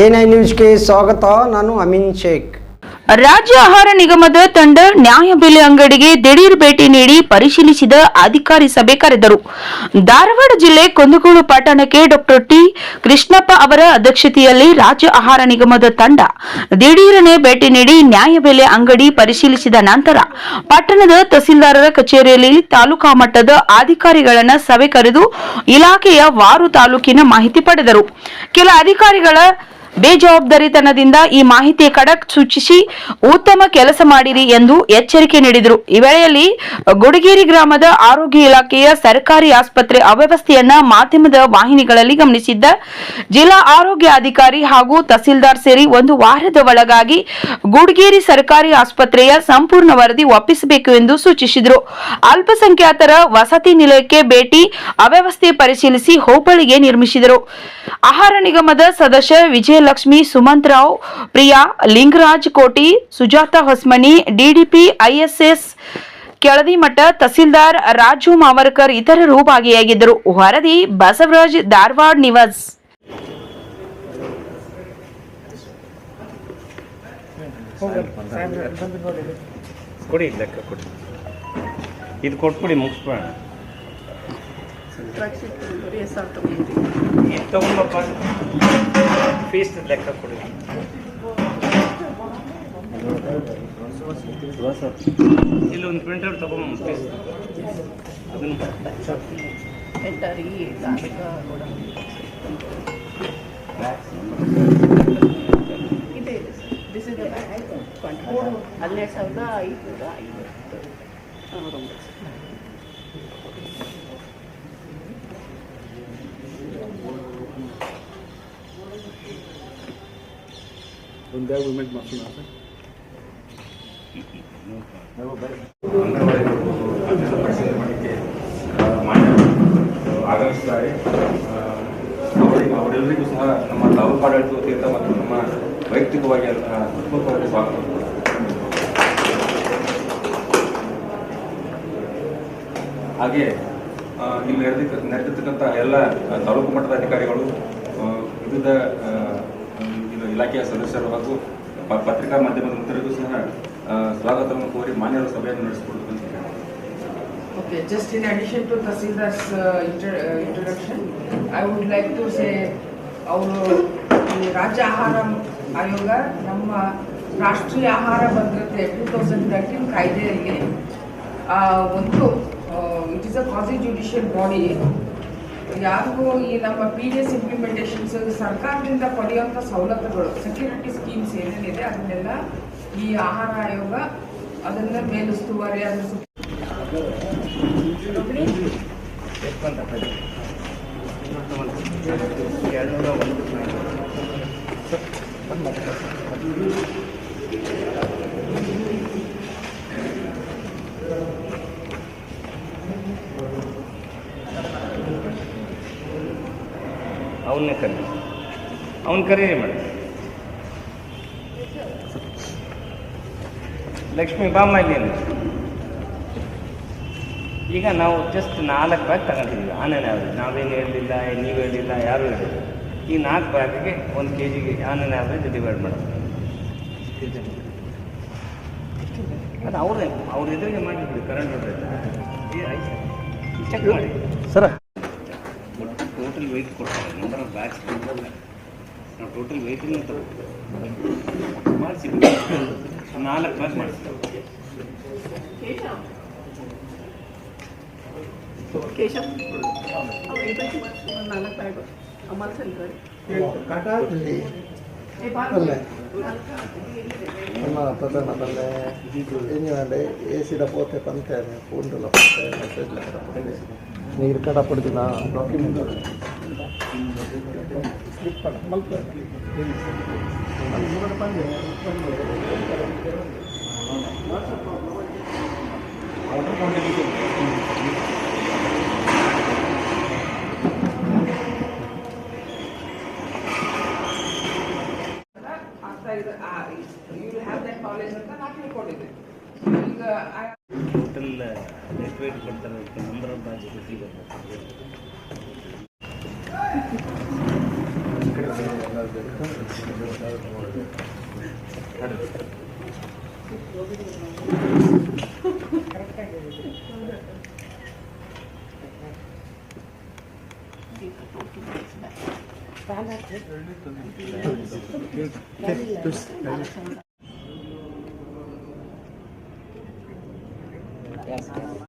A ನ್ಯೂಸ್ಗೆ ಸ್ವಾಗತ, ನಾನು ಅಮಿನ್ ಶೇಖ್. ರಾಜ್ಯ ಆಹಾರ ನಿಗಮದ ತಂಡ ನ್ಯಾಯಬೆಲೆ ಅಂಗಡಿಗೆ ದಿಢೀರ್ ಭೇಟಿ ನೀಡಿ ಪರಿಶೀಲಿಸಿದ ಅಧಿಕಾರಿ ಸಭೆ ಕರೆದರು. ಧಾರವಾಡ ಜಿಲ್ಲೆ ಕುಂದಗೋಳು ಪಟ್ಟಣಕ್ಕೆ ಡಾಕ್ಟರ್ ಟಿ. ಕೃಷ್ಣಪ್ಪ ಅವರ ಅಧ್ಯಕ್ಷತೆಯಲ್ಲಿ ರಾಜ್ಯ ಆಹಾರ ನಿಗಮದ ತಂಡ ದಿಢೀರನೆ ಭೇಟಿ ನೀಡಿ ನ್ಯಾಯಬೆಲೆ ಅಂಗಡಿ ಪರಿಶೀಲಿಸಿದ ನಂತರ ಪಟ್ಟಣದ ತಹಸೀಲ್ದಾರರ ಕಚೇರಿಯಲ್ಲಿ ತಾಲೂಕಾ ಮಟ್ಟದ ಅಧಿಕಾರಿಗಳನ್ನ ಸಭೆ ಕರೆದು ಇಲಾಖೆಯ ವಾರು ತಾಲೂಕಿನ ಮಾಹಿತಿ ಪಡೆದರು. ಕೆಲ ಅಧಿಕಾರಿಗಳ ಬೇಜವಾಬ್ದಾರಿತನದಿಂದ ಈ ಮಾಹಿತಿ ಖಡಕ್ ಸೂಚಿಸಿ ಉತ್ತಮ ಕೆಲಸ ಮಾಡಿರಿ ಎಂದು ಎಚ್ಚರಿಕೆ ನೀಡಿದರು. ಈ ವೇಳೆಯಲ್ಲಿ ಗುಡಗೇರಿ ಗ್ರಾಮದ ಆರೋಗ್ಯ ಇಲಾಖೆಯ ಸರ್ಕಾರಿ ಆಸ್ಪತ್ರೆ ಅವ್ಯವಸ್ಥೆಯನ್ನ ಮಾಧ್ಯಮದ ವಾಹಿನಿಗಳಲ್ಲಿ ಗಮನಿಸಿದ್ದ ಜಿಲ್ಲಾ ಆರೋಗ್ಯ ಅಧಿಕಾರಿ ಹಾಗೂ ತಹಸೀಲ್ದಾರ್ ಸೇರಿ ಒಂದು ವಾರದ ಒಳಗಾಗಿ ಗುಡಗೇರಿ ಸರ್ಕಾರಿ ಆಸ್ಪತ್ರೆಯ ಸಂಪೂರ್ಣ ವರದಿ ಒಪ್ಪಿಸಬೇಕು ಎಂದು ಸೂಚಿಸಿದರು. ಅಲ್ಪಸಂಖ್ಯಾತರ ವಸತಿ ನಿಲಯಕ್ಕೆ ಭೇಟಿ ಅವ್ಯವಸ್ಥೆ ಪರಿಶೀಲಿಸಿ ಹೋಬಳಿಗೆ ನಿರ್ಮಿಸಿದರು. ಆಹಾರ ನಿಗಮದ ಸದಸ್ಯ ವಿಜಯಲಕ್ಷ್ಮಿ ಸುಮಂತ್ರಾವ್ ಪ್ರಿಯಾ ಲಿಂಗರಾಜ್ ಕೋಟಿ ಸುಜಾತ ಹೊಸ್ಮನಿ ಡಿಡಿಪಿ ಐಎಸ್ಎಸ್ ಕೆಳದಿಮಠ ತಹಸೀಲ್ದಾರ್ ರಾಜು ಮಾವರ್ಕರ್ ಇತರರು ಭಾಗಿಯಾಗಿದ್ದರು. ವರದಿ ಬಸವರಾಜ್ ಧಾರವಾಡ ನಿವಾಸ್. ಕೊಡಿ ಲೆಕ್ಕ ಕೊಡಿ. ಇದು ಕೊಟ್ಬಿಡಿ ಮುಗಿಸ್ಬೇಡ ಇದು ತಗೊಂಬಪ್ಪ ಫೀಸ್ ಲೆಕ್ಕ ಕೊಡಿ ಇಲ್ಲಿ ಒಂದು ಪ್ರಿಂಟರ್ ತಗೊಂಬ ಫೀಸ್ ಹನ್ನೆರಡು ಸಾವಿರದ ಐದುನೂರ ಐವತ್ತು ಒಂದು ಬ್ಯಾಗ್ we ಮಾಡ್ತೀನಿ ಸರ್ ಆಗಮಿಸಿದ್ದಾರೆ ಅವರೆಲ್ಲರಿಗೂ ಸಹ ನಮ್ಮ ತಾಲೂಕು ಆಡಳಿತ ವತಿಯಿಂದ ಮತ್ತು ನಮ್ಮ ವೈಯಕ್ತಿಕವಾಗಿ ಹೃತ್ಪೂರ್ವಕವಾಗಿ ಸ್ವಾಗತ ಹಾಗೆ ಇಲ್ಲಿ ನಡೆದಿರ್ತಕ್ಕಂಥ ಎಲ್ಲ ತಾಲೂಕು ಮಟ್ಟದ ಅಧಿಕಾರಿಗಳು ವಿವಿಧ ಇಲಾಖೆಯ ಸದಸ್ಯರು ಹಾಗೂ ಪತ್ರಿಕಾ ಮಾಧ್ಯಮದ ಮಿತ್ರರಿಗೂ ಸಹ ಸ್ವಾಗತವನ್ನು ಕೋರಿ ಮಾನ್ಯರ ಸಭೆಯನ್ನು ನಡೆಸಿಕೊಡಬೇಕು ಅಂತ Okay, just in addition to Tasildar's uh, inter- uh, introduction, I would like to say ಅವರು ಈ ರಾಜ್ಯ ಆಹಾರ ಆಯೋಗ ನಮ್ಮ ರಾಷ್ಟ್ರೀಯ ಆಹಾರ ಭದ್ರತೆ ಟೂ ತೌಸಂಡ್ ತರ್ಟೀನ್ ಕಾಯ್ದೆಯಲ್ಲಿ ಒಂದು it is a quasi judicial body ಯಾರಿಗೂ ಈ ನಮ್ಮ ಪಿ ಡಿ ಎಸ್ ಇಂಪ್ಲಿಮೆಂಟೇಷನ್ಸ್ ಸರ್ಕಾರದಿಂದ ಪಡೆಯುವಂಥ ಸವಲತ್ತುಗಳು ಸೆಕ್ಯೂರಿಟಿ ಸ್ಕೀಮ್ಸ್ ಏನೇನಿದೆ ಅದನ್ನೆಲ್ಲ ಈ ಆಹಾರ ಆಯೋಗ ಅದನ್ನ ಮೇಲುಸ್ತುವಾರಿ ಅದ್ರ ಸುತ್ತ ಅವನ್ನೇ ಕರಿ. ಅವನ್ ಕರೀರಿ ಮೇಡಮ್ ಲಕ್ಷ್ಮಿ ಬಾಮ್ಮ ಇಲ್ಲಿ? ಈಗ ನಾವು ಜಸ್ಟ್ ನಾಲ್ಕು ಬ್ಯಾಗ್ ತಗೊಂಡಿದ್ದೀವಿ. ಆನೇನೆ ಆವ್ರೇಜ್ ನಾವೇನು ಹೇಳಲಿಲ್ಲ ನೀವು ಹೇಳಿಲ್ಲ, ಯಾರು ಹೇಳಿಲ್ಲ. ಈ ನಾಲ್ಕು ಬ್ಯಾಗಿಗೆ ಒಂದು ಕೆ ಜಿಗೆ ಆನೇನೆ ಆವ್ರೇಜ್ ಡಿವೈಡ್ ಮಾಡೋದು. ಅದು ಅವ್ರೇ, ಅವ್ರ ಎದುರಿಗೆ ಮಾಡಿಬಿಡಿ ಕರೆಂಟ್ ಚೆಕ್ ಮಾಡಿ. ಟೋಟಲ್ ವೆಯ್ಟ್ ಕೊಡ್ತಾರೆ ನಂಬರ್ ಆಫ್ ಬ್ಯಾಗ್ಸ್ ನಾವು ಟೋಟಲ್ ವೆಯ್ಟನ್ನು ತಗೋತೀವಿ ಮಾಡಿಸಿ ನಾಲ್ಕು ಬ್ಯಾಗ್ ಮಾಡಿಸ್ತೀವಿ ಕೇಶವ್ ಕೇಶವ್ ಅವ್ರು ಇರ್ಬೇಕು ಒಂದು ನಾಲ್ಕು ಬ್ಯಾಗು ಅಮಲ್ ಸೆಲ್ವರ್ ನಮ್ಮ ಪ್ರಧಾನದಲ್ಲೇ ಏನಿದೆ ಎ ಸಿದ ಪೋತೆ ಪಂತೇನೆ ಫೋನ್ಲ ಪೋತೆ ಮೆಸೇಜ್ ನೀರು ಕಡ ಪಡ್ದಿನ ಡಾಕ್ಯುಮೆಂಟ್ ಸ್ಲಿಪ್ ಪಡ ಮಲ್ಪ ಆಗ್ತಾ ಇದೆ ಯು ಹ್ಯಾವ್ ದಟ್ ನಾಲೆಜ್ ಅಂತ ನಾನು ತಿಳ್ಕೊಂಡಿದ್ದೆ. ಈಗ ಹಾಸ್ಪಿಟಲ್ ಎಷ್ಟು ರೇಟ್ ಕೊಡ್ತಾರೆ ಅಂತ ನಂಬರ್ ಅಂತ ಹಾಕಿ ಗೊತ್ತಿಲ್ಲ Yes.